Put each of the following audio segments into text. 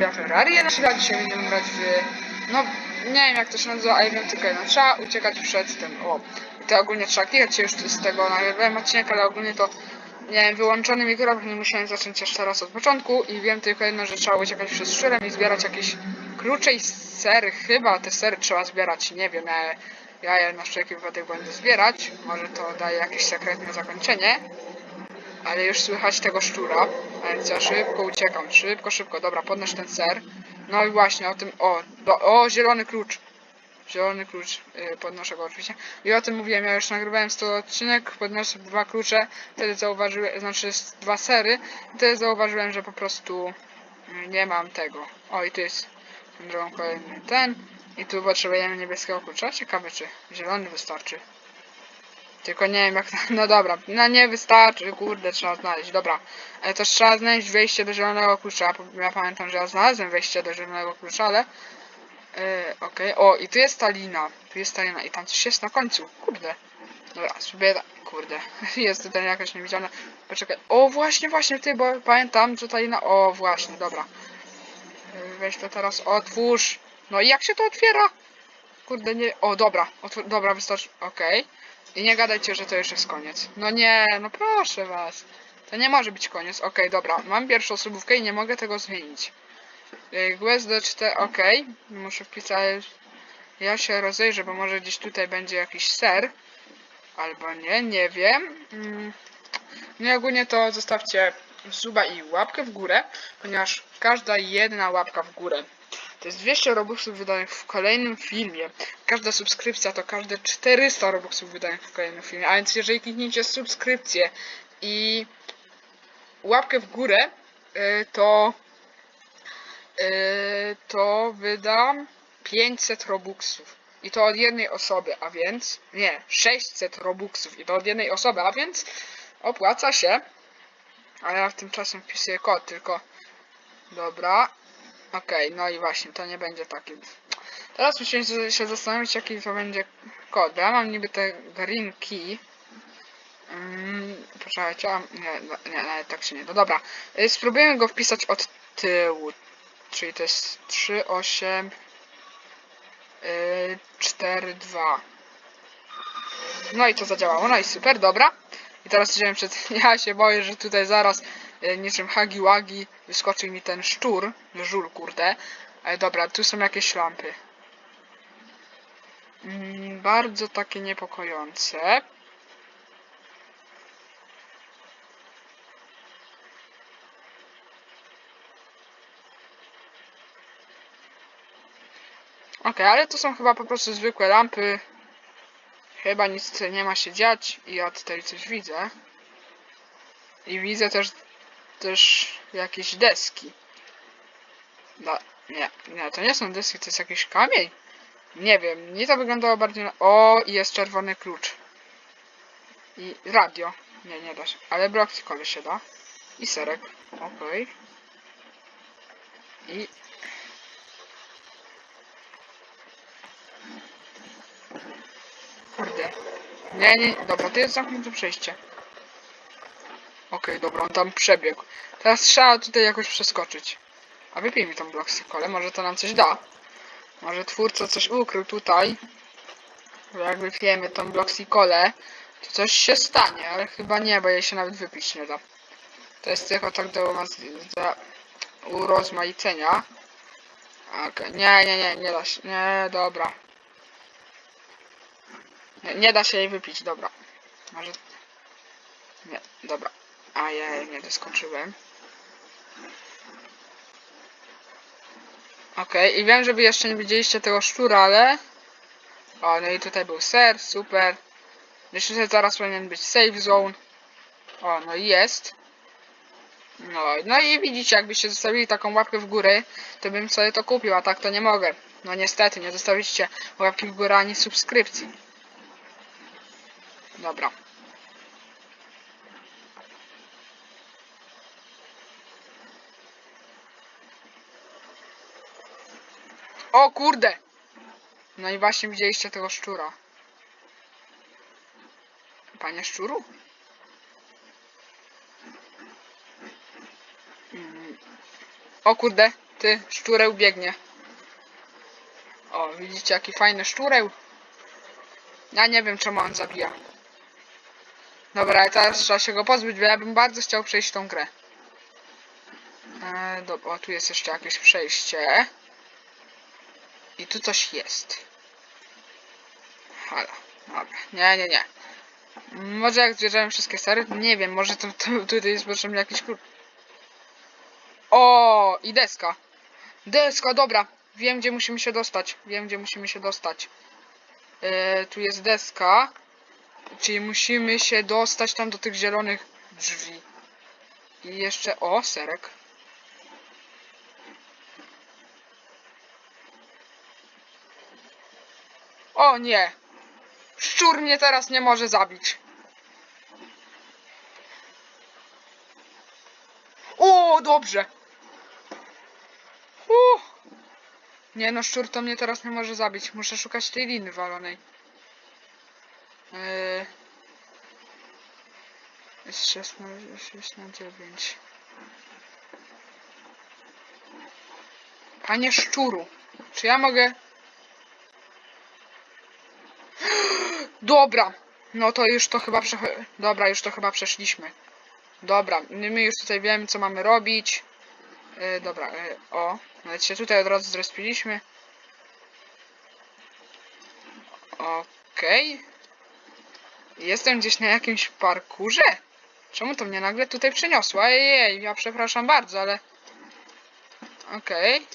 gra Ferrari 1 a dzisiaj będziemy grać w... No, nie wiem jak to się nazywa, ale wiem tylko jedno. Trzeba uciekać przed tym, o. I to ogólnie trzeba klikać się już z tego nagrywałem odcinek, ale ogólnie to miałem wyłączony mikrofon i musiałem zacząć jeszcze raz od początku i wiem tylko jedno, że trzeba uciekać przez szczurem i zbierać jakieś klucze i sery. Chyba te sery trzeba zbierać, nie wiem, ja, ja je na wszelki wypadek będę zbierać. Może to daje jakieś sekretne zakończenie. Ale już słychać tego szczura, więc ja szybko uciekam, szybko, szybko, dobra, podnoś ten ser. No i właśnie o tym, o, do, o, zielony klucz. Zielony klucz, yy, podnoszę go oczywiście. I o tym mówiłem, ja już nagrywałem 100 odcinek, podnoszę dwa klucze, wtedy zauważyłem, znaczy dwa sery, wtedy zauważyłem, że po prostu yy, nie mam tego. O, i tu jest tą drogą kolejny ten. I tu potrzebujemy niebieskiego klucza. Ciekawe, czy zielony wystarczy. Tylko nie wiem jak... No dobra, no nie wystarczy, kurde, trzeba znaleźć. Dobra, ale też trzeba znaleźć wejście do zielonego klucza. Ja pamiętam, że ja znalazłem wejście do zielonego klucza, ale... Yy, Okej, o i tu jest ta lina. Tu jest ta lina i tam coś jest na końcu. Kurde. Dobra, ta- Kurde, jest tutaj jakaś niewidzialna. Poczekaj. O, właśnie, właśnie, ty, bo pamiętam, że ta lina... O, właśnie, dobra. Yy, Weź to teraz, otwórz. No i jak się to otwiera? Kurde, nie... O, dobra, otwór... dobra, wystarczy... Okej. I nie gadajcie, że to już jest koniec. No nie, no proszę was. To nie może być koniec. Okej, dobra. Mam pierwszą osobówkę i nie mogę tego zmienić. Do 4, okej. Muszę wpisać... Ja się rozejrzę, bo może gdzieś tutaj będzie jakiś ser. Albo nie, nie wiem. Mm. No i ogólnie to zostawcie suba i łapkę w górę, ponieważ każda jedna łapka w górę to jest 200 robuxów wydanych w kolejnym filmie. Każda subskrypcja to każde 400 robuxów wydanych w kolejnym filmie. A więc jeżeli klikniecie subskrypcję i łapkę w górę, y, to y, to wydam 500 robuxów. I to od jednej osoby, a więc nie, 600 robuxów i to od jednej osoby, a więc opłaca się. A ja w tym czasem wpisuję kod, tylko dobra, Okej, no i właśnie, to nie będzie taki. Teraz musimy się- zastanowić, jaki to będzie kod. Ja mam niby te green key. Mm, poczekajcie, nie, no, nie, nawet tak się nie da. Dobra, y, spróbujemy go wpisać od tyłu. Czyli to jest 3, 8, y, 4, 2. No i to zadziałało, no i super, dobra. I teraz idziemy przed... Ja się boję, że tutaj zaraz niczym hagi wagi wyskoczy mi ten szczur, żul kurde. Ale dobra, tu są jakieś lampy. Mm, bardzo takie niepokojące. Okej, ale to są chyba po prostu zwykłe lampy. Chyba nic nie ma się dziać i ja tutaj coś widzę. I widzę też też jakieś deski. No, nie, nie, to nie są deski, to jest jakiś kamień. Nie wiem, mnie to wyglądało bardziej na... O, i jest czerwony klucz. I radio. Nie, nie da się. Ale blockcole się da. I serek. Okej. I... Kurde. Nie, nie, dobra, to jest zamknięte przejście. Okej, dobra, on tam przebiegł. Teraz trzeba tutaj jakoś przeskoczyć. A wypij mi tą blockcole, może to nam coś da. Może twórca coś ukrył tutaj. Bo jak wypijemy tą blockcole, to coś się stanie, ale chyba nie, bo jej się nawet wypić nie da. To jest tylko tak do, do urozmaicenia. Okej, nie, nie, nie, nie da się, nie, dobra. Nie, nie da się jej wypić, dobra. Może... Nie, dobra. A ja nie doskoczyłem. Okej, i wiem, że wy jeszcze nie widzieliście tego szczura, ale... O, no i tutaj był ser, super. Myślę, że zaraz powinien być save zone. O, no i jest. No, no i widzicie, jakbyście zostawili taką łapkę w górę, to bym sobie to kupił, a tak to nie mogę. No niestety, nie zostawiliście łapki w górę ani subskrypcji. Dobra. O kurde! No i właśnie widzieliście tego szczura. Panie szczuru? Mm. O kurde, Ty, szczureł biegnie. O, widzicie jaki fajny szczureł? Ja nie wiem czemu on zabija. Dobra, teraz trzeba się go pozbyć, bo ja bym bardzo chciał przejść tą grę. E, dobra, tu jest jeszcze jakieś przejście. I tu coś jest. Halo, dobra. Nie, nie, nie. Może jak zbierzemy wszystkie sery? Nie wiem, może to, to tutaj jest potrzebny jakiś klucz. O, i deska. Deska, dobra. Wiem, gdzie musimy się dostać. Wiem, gdzie musimy się dostać. E, tu jest deska. Czyli musimy się dostać tam do tych zielonych drzwi. I jeszcze, o, serek. O nie! Szczur mnie teraz nie może zabić. O, dobrze. Uh. Nie no, szczur to mnie teraz nie może zabić. Muszę szukać tej liny walonej. Yy. Jest 16, 6 na 9. Panie szczuru, czy ja mogę... Dobra, no to już to chyba prze... Dobra, już to chyba przeszliśmy. Dobra, my już tutaj wiemy co mamy robić. Yy, dobra, yy, o, nawet się tutaj od razu zrespiliśmy. Okej. Jestem gdzieś na jakimś parkurze? Czemu to mnie nagle tutaj przeniosło? Ejej, ja przepraszam bardzo, ale... Okej.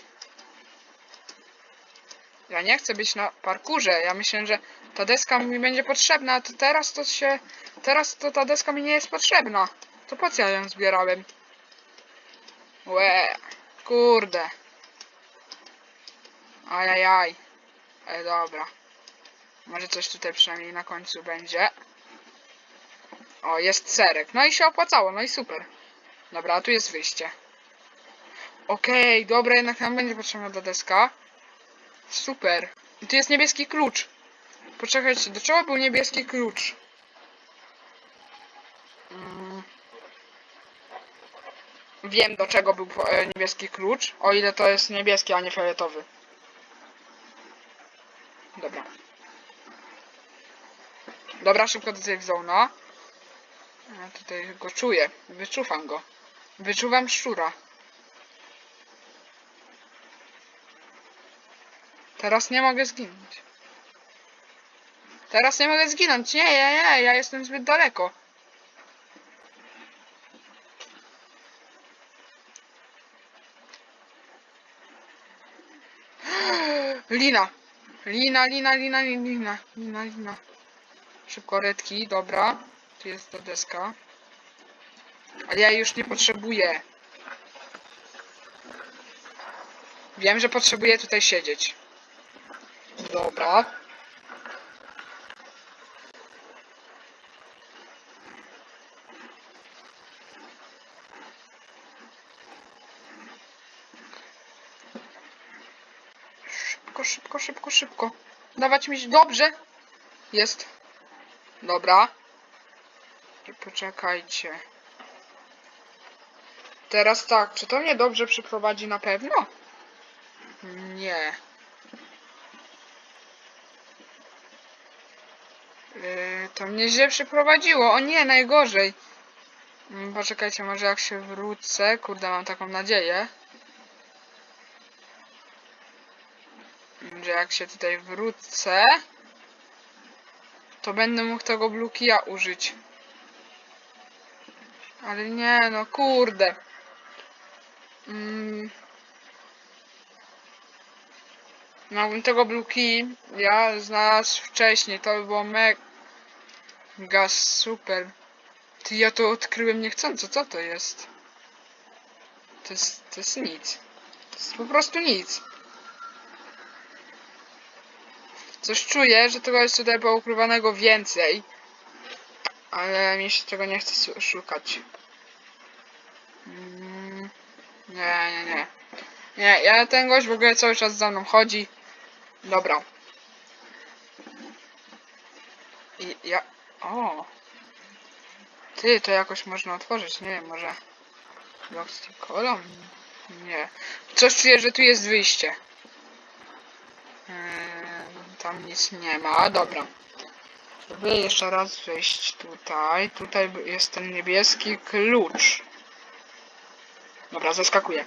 Ja nie chcę być na parkurze. Ja myślę, że ta deska mi będzie potrzebna, to teraz to się... Teraz to ta deska mi nie jest potrzebna. To po co ja ją zbierałem? Łe, kurde. Ajajaj. E, dobra. Może coś tutaj przynajmniej na końcu będzie. O, jest serek. No i się opłacało, no i super. Dobra, tu jest wyjście. Okej, dobra, jednak nam będzie potrzebna ta deska. Super. I tu jest niebieski klucz. Poczekajcie, do czego był niebieski klucz? Mm. Wiem, do czego był e, niebieski klucz. O ile to jest niebieski, a nie fioletowy. Dobra. Dobra, szybko do safe zone'a. Ja tutaj go czuję. Wyczuwam go. Wyczuwam szczura. Teraz nie mogę zginąć. Teraz nie mogę zginąć. Nie, nie, nie, ja jestem zbyt daleko. Lina. Lina, lina, lina, lina, lina, lina. Szybko redki, dobra. Tu jest ta deska. Ale ja już nie potrzebuję. Wiem, że potrzebuję tutaj siedzieć. Dobra. Szybko, szybko. Dawać mi dobrze. Jest. Dobra. I Poczekajcie. Teraz tak, czy to mnie dobrze przyprowadzi na pewno? Nie. Yy, to mnie źle przyprowadziło. O nie, najgorzej. Mm, Poczekajcie, może jak się wrócę. Kurde, mam taką nadzieję. Że jak się tutaj wrócę, to będę mógł tego blukija użyć. Ale nie, no kurde. Mm. Miałbym tego blue key, ja znalazł wcześniej, to by było mega super. Ty, ja to odkryłem niechcąco, co to jest? To jest, to jest nic. To jest po prostu nic. Coś czuję, że tego jest tutaj poukrywanego więcej. Ale mi się tego nie chce szukać. Mm, Nie, nie, nie. Nie, ja ten gość w ogóle cały czas za mną chodzi. Dobra. I ja... O! Ty, to jakoś można otworzyć, nie wiem, może... Z kolą? Nie. Coś czuję, że tu jest wyjście. Eee, tam nic nie ma. Dobra. Spróbuję jeszcze raz wejść tutaj. Tutaj jest ten niebieski klucz. Dobra, zaskakuję.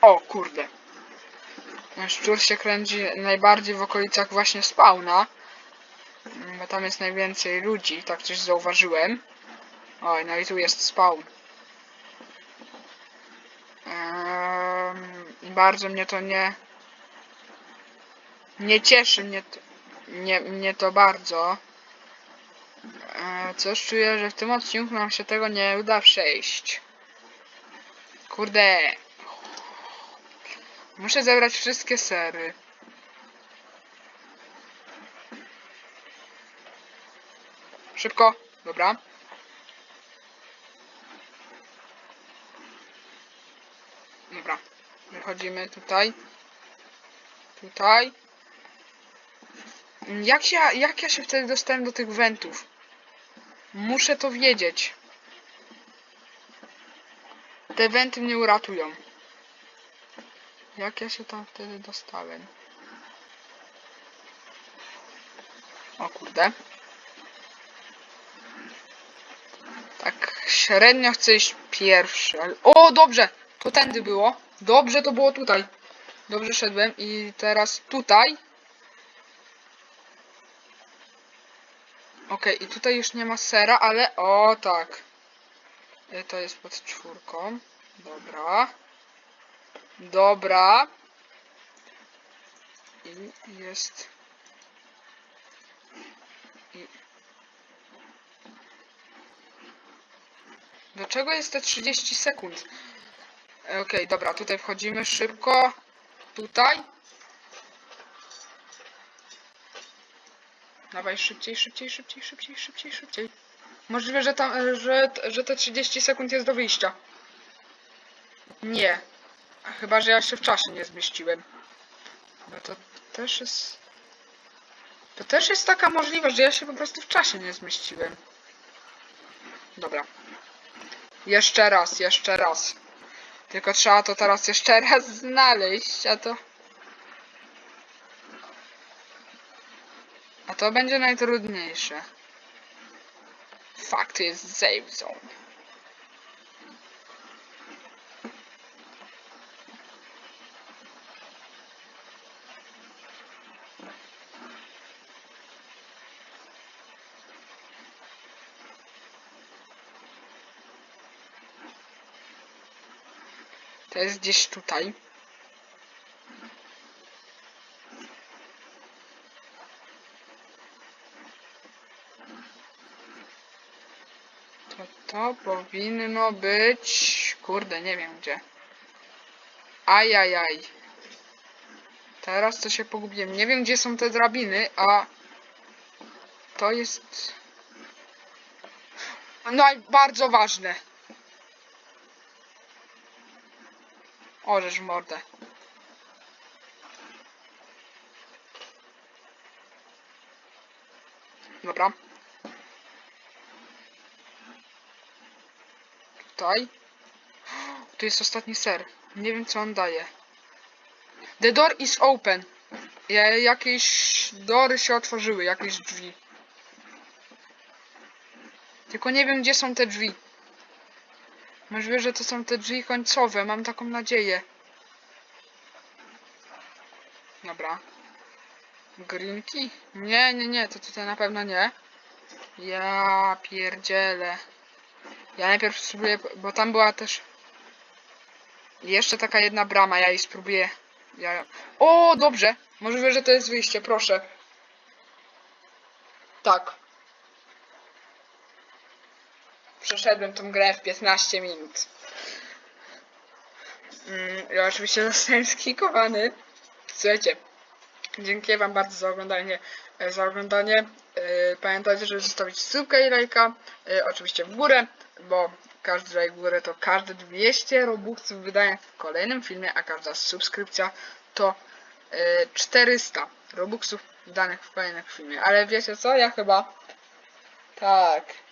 O kurde. Ten szczur się kręci najbardziej w okolicach właśnie spawna. Bo tam jest najwięcej ludzi, tak coś zauważyłem. Oj, no i tu jest spawn. Bardzo mnie to nie... Nie cieszy mnie to, nie, mnie to bardzo. Eee, coś czuję, że w tym odcinku nam się tego nie uda przejść. Kurde. Muszę zebrać wszystkie sery. Szybko. Dobra. Wychodzimy tutaj. Tutaj. Jak, się, jak ja się wtedy dostałem do tych wentów? Muszę to wiedzieć. Te wenty mnie uratują. Jak ja się tam wtedy dostałem? O kurde. Tak średnio chcę iść pierwszy, ale... O, dobrze! To tędy było. Dobrze, to było tutaj. Dobrze szedłem i teraz tutaj. Okej, i tutaj już nie ma sera, ale... O, tak. Y, To jest pod czwórką. Dobra. Dobra. I jest... I... Do czego jest te 30 sekund? Okej, dobra, tutaj wchodzimy szybko. Tutaj. Dawaj szybciej, szybciej, szybciej, szybciej, szybciej, szybciej. Możliwe, że tam, że, że te 30 sekund jest do wyjścia. Nie. Chyba, że ja się w czasie nie zmieściłem. Bo to też jest... To też jest taka możliwość, że ja się po prostu w czasie nie zmieściłem. Dobra. Jeszcze raz, jeszcze raz. Tylko trzeba to teraz jeszcze raz znaleźć, a to... A to będzie najtrudniejsze. Fakt jest save zone. To jest gdzieś tutaj. To to powinno być... Kurde, nie wiem gdzie. Ajajaj. Teraz to się pogubiłem. Nie wiem gdzie są te drabiny, a... To jest... No i bardzo ważne. Orzesz mordę. Dobra. Tutaj. Tu jest ostatni ser. Nie wiem co on daje. The door is open. Ja- Jakieś dory się otworzyły, jakieś drzwi. Tylko nie wiem gdzie są te drzwi. Możliwe, że to są te drzwi końcowe, mam taką nadzieję. Dobra. Grinki? Nie, nie, nie, to tutaj na pewno nie. Ja pierdzielę. Ja najpierw spróbuję, bo tam była też jeszcze taka jedna brama, ja jej spróbuję. Ja... O, dobrze. Możliwe, że to jest wyjście, proszę. Tak. Przeszedłem tą grę w 15 minut. Mm, ja oczywiście zostałem skikowany. Słuchajcie, dziękuję wam bardzo za oglądanie. e, Za oglądanie. E, Pamiętajcie, żeby zostawić subkę i lajka. E, Oczywiście w górę, bo każdy lajk w górę to każde 200 robuxów wydaje w kolejnym filmie, a każda subskrypcja to e, 400 robuxów wydanych w kolejnym filmie. Ale wiecie co? Ja chyba... Tak.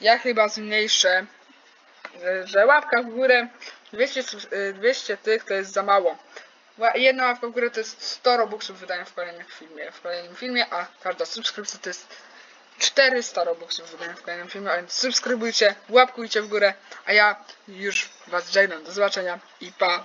Ja chyba zmniejszę, że- łapka w górę 200, sub- y, 200 tych to jest za mało. Jedna łapka w górę to jest 100 robuxów wydanych w kolejnym filmie, w kolejnym filmie, a każda subskrypcja to jest 400 robuxów wydanych w kolejnym filmie, a więc subskrybujcie, łapkujcie w górę, a ja już was żegnam. Do zobaczenia i pa!